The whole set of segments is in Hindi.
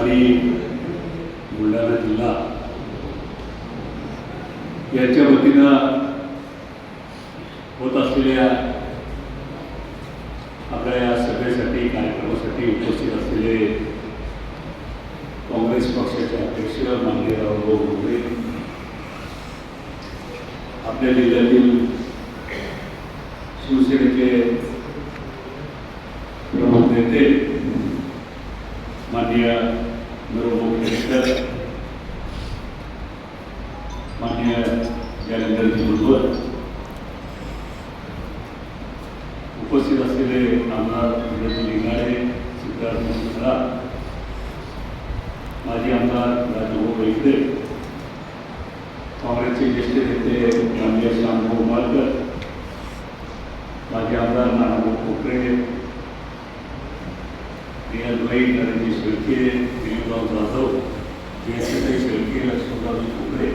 आणि बुलढाणा जिल्हा. यांच्या वतीनं होत असलेल्या आपल्या या सभेसाठी, कार्यक्रमासाठी उपस्थित असलेले काँग्रेस पक्षाचे अध्यक्ष आपल्या जिल्ह्यातील शिवसेनेचे प्रमुख नेते, माननीय नरोभाऊ केसकर माननीय ज्ञानेंद्रजी भुजबळ उपस्थित असलेले आमदार धीरज लिंगाडे सिद्धार्थ मुंद्रा माजी आमदार राजभाऊ वेगळे काँग्रेसचे ज्येष्ठ नेते माननीय श्यामभाऊ मालकर माजी आमदार नानाभाऊ कोकरे शेळके लक्ष्मणराव कोकरे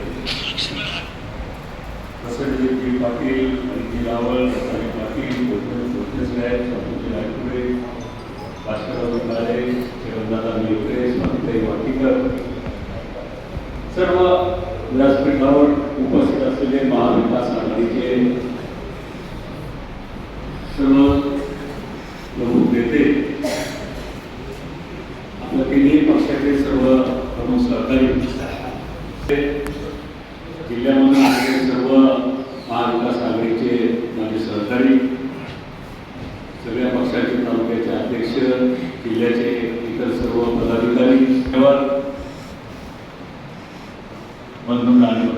प्रसन्नजी पाटील अनिती रावळ रत्नाजी पाटील गोविंद साहेब काळे जगन्नाथा मिळकरे स्वातीताई वाटीकर सर्व व्यासपीठावर उपस्थित महाविकास आघाडीचे सर्व प्रमुख नेते आपल्या तिन्ही पक्षाचे सर्व प्रमुख सहकारी जिल्ह्यामधून आलेले सर्व महाविकास आघाडीचे माझे सहकारी सगळ्या पक्षाचे तालुक्याचे अध्यक्ष जिल्ह्याचे इतर सर्व पदाधिकारी धन्यवाद बंधू आणि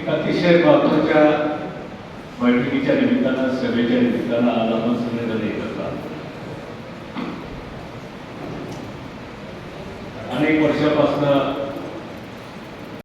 एक अतिशय महत्त्वाच्या बैठकीच्या निमित्तानं सभेच्या निमित्तानं आज आपण सगळे एकत्र आलो. अनेक वर्षापासून